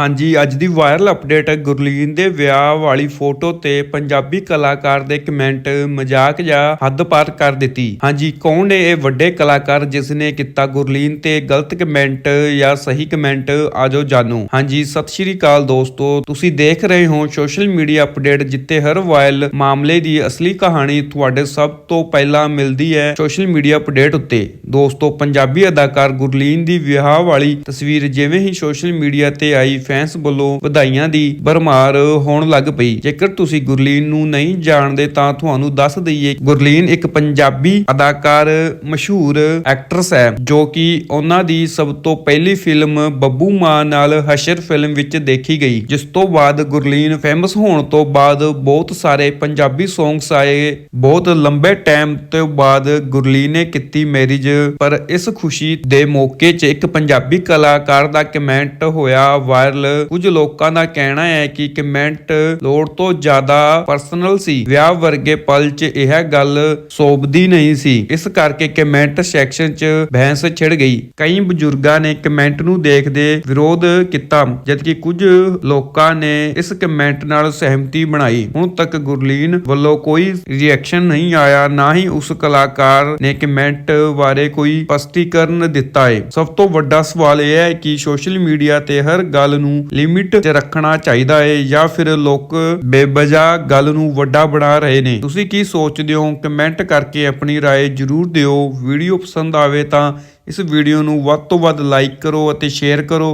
ਹਾਂਜੀ, ਅੱਜ ਦੀ viral update Gurleen ਦੇ ਵਿਆਹ ਵਾਲੀ ਫੋਟੋ ਤੇ ਪੰਜਾਬੀ ਕਲਾਕਾਰ ਦੇ ਕਮੈਂਟ ਮਜ਼ਾਕ ਜਾਂ ਹੱਦ ਪਾਰ ਕਰ ਦਿੱਤੀ। ਹਾਂਜੀ, ਕੌਣ ਨੇ ਇਹ ਵੱਡੇ ਕਲਾਕਾਰ ਜਿਸ ਨੇ ਕੀਤਾ ਗੁਰਲੀਨ ਤੇ ਗਲਤ ਕਮੈਂਟ ਜਾਂ ਸਹੀ ਕਮੈਂਟ ਆਜੋ ਜਾਣੋ। ਹਾਂਜੀ, ਸਤਿ ਸ਼੍ਰੀ ਅਕਾਲ ਦੋਸਤੋ। ਤੁਸੀਂ ਦੇਖ ਰਹੇ ਹੋ ਸੋਸ਼ਲ ਮੀਡੀਆ ਅਪਡੇਟ ਜਿੱਤੇ ਹਰ ਵਾਇਰਲ ਮਾਮਲੇ ਦੀ ਅਸਲੀ ਕਹਾਣੀ ਤੁਹਾਡੇ ਸਭ ਤੋਂ ਪਹਿਲਾਂ ਮਿਲਦੀ ਹੈ ਸੋਸ਼ਲ ਮੀਡੀਆ ਅਪਡੇਟ ਉੱਤੇ। ਦੋਸਤੋ, ਪੰਜਾਬੀ ਅਦਾਕਾਰ ਗੁਰਲੀਨ ਦੀ ਵਿਆਹ ਵਾਲੀ ਤਸਵੀਰ ਜਿਵੇਂ ਹੀ ਸੋਸ਼ਲ ਮੀਡੀਆ ਤੇ ਆਈ ਫੈਨਸ ਵੱਲੋਂ ਵਧਾਈਆਂ ਦੀ ਬਰਮਾਰ ਹੋਣ ਲੱਗ ਪਈ। ਜੇਕਰ ਤੁਸੀਂ ਗੁਰਲੀਨ ਨੂੰ ਨਹੀਂ ਜਾਣਦੇ, ਤਾਂ ਤੁਹਾਨੂੰ ਦੱਸ ਦਈਏ, ਗੁਰਲੀਨ ਇੱਕ ਪੰਜਾਬੀ ਅਦਾਕਾਰ, ਮਸ਼ਹੂਰ ਐਕਟਰਸ ਹੈ, ਜੋ ਕਿ ਉਹਨਾਂ ਦੀ ਸਭ ਤੋਂ ਪਹਿਲੀ ਫਿਲਮ ਬੱਬੂ ਮਾਨ ਨਾਲ ਹਸ਼ਰ ਫਿਲਮ ਵਿੱਚ ਦੇਖੀ ਗਈ, ਜਿਸ ਤੋਂ ਬਾਅਦ ਗੁਰਲੀਨ ਫੇਮਸ ਹੋਣ ਤੋਂ ਬਾਅਦ ਬਹੁਤ ਸਾਰੇ ਪੰਜਾਬੀ ਸੌਂਗਸ ਆਏ। ਬਹੁਤ ਲੰਬੇ ਟਾਈਮ ਤੋਂ ਬਾਅਦ ਗੁਰਲੀਨ ਨੇ ਕੀਤੀ ਮੈਰਿਜ ਪਰ ਇਸ ਖੁਸ਼ੀ ਦੇ ਮੌਕੇ 'ਚ ਇੱਕ ਪੰਜਾਬੀ ਕਲਾਕਾਰ ਦਾ ਕਮੈਂਟ ਹੋਇਆ ਵਾਇਰਲ ਕੁਝ ਲੋਕਾਂ ਦਾ ਕਹਿਣਾ ਹੈ ਕਿ ਕਮੈਂਟ ਲੋੜ ਤੋਂ ਜ਼ਿਆਦਾ ਪਰਸਨਲ ਸੀ। ਵਿਆਹ ਵਰਗੇ ਪਲ 'ਚ ਇਹ ਗੱਲ ਸੋਭਦੀ ਨਹੀਂ ਸੀ। ਇਸ ਕਰਕੇ ਕਮੈਂਟ ਸੈਕਸ਼ਨ 'ਚ ਬਹਿਸ ਛਿੜ ਗਈ। ਕਈ ਬਜ਼ੁਰਗਾਂ ਨੇ ਕਮੈਂਟ ਨੂੰ ਦੇਖਦੇ ਵਿਰੋਧ ਕੀਤਾ, ਜਦਕਿ ਕੁਝ ਲੋਕਾਂ ਨੇ ਇਸ ਕਮੈਂਟ ਨਾਲ ਸਹਿਮਤੀ ਬਣਾਈ। ਹੁਣ ਤੱਕ ਗੁਰਲੀਨ ਵੱਲੋਂ ਕੋਈ ਰਿਐਕਸ਼ਨ ਨਹੀਂ ਆਇਆ, ਨਾ ਹੀ ਉਸ ਕਲਾਕਾਰ ਨੇ ਕਮੈਂਟ ਬਾਰੇ ਕੋਈ ਸਪਸ਼ਟੀਕਰਨ ਦਿੱਤਾ ਹੈ ਸਭ ਤੋਂ ਵੱਡਾ ਸਵਾਲ ਇਹ ਹੈ ਕਿ ਸੋਸ਼ਲ ਮੀਡੀਆ ਤੇ ਹਰ ਗੱਲ ਨੂੰ ਲਿਮਿਟ 'ਚ ਰੱਖਣਾ ਚਾਹੀਦਾ ਹੈ ਜਾਂ ਫਿਰ ਲੋਕ ਬੇਵਜ੍ਹਾ ਗੱਲ ਨੂੰ ਵੱਡਾ ਬਣਾ ਰਹੇ ਨੇ ਤੁਸੀਂ ਕੀ ਸੋਚਦੇ ਹੋ ਕਮੈਂਟ ਕਰਕੇ ਆਪਣੀ رائے ਜਰੂਰ ਦਿਓ ਵੀਡੀਓ ਪਸੰਦ ਆਵੇ ਤਾਂ ਇਸ ਵੀਡੀਓ ਨੂੰ ਵੱਧ ਤੋਂ ਵੱਧ ਲਾਈਕ ਕਰੋ ਅਤੇ ਸ਼ੇਅਰ ਕਰੋ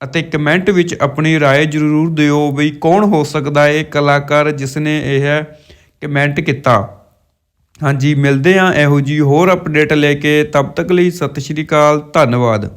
ਅਤੇ ਕਮੈਂਟ ਵਿੱਚ ਆਪਣੀ رائے ਜਰੂਰ ਦਿਓ ਵੀ ਕੌਣ ਹੋ ਸਕਦਾ ਹੈ ਇਹ ਕਲਾਕਾਰ ਜਿਸ ਨੇ ਇਹ ਕਮੈਂਟ ਕੀਤਾ ਹਾਂਜੀ ਮਿਲਦੇ ਹਾਂ ਇਹੋ ਜੀ ਹੋਰ ਅਪਡੇਟ ਲੈ ਕੇ ਤਬ ਤੱਕ ਲਈ ਸਤਿ ਸ਼੍ਰੀ ਅਕਾਲ ਧੰਨਵਾਦ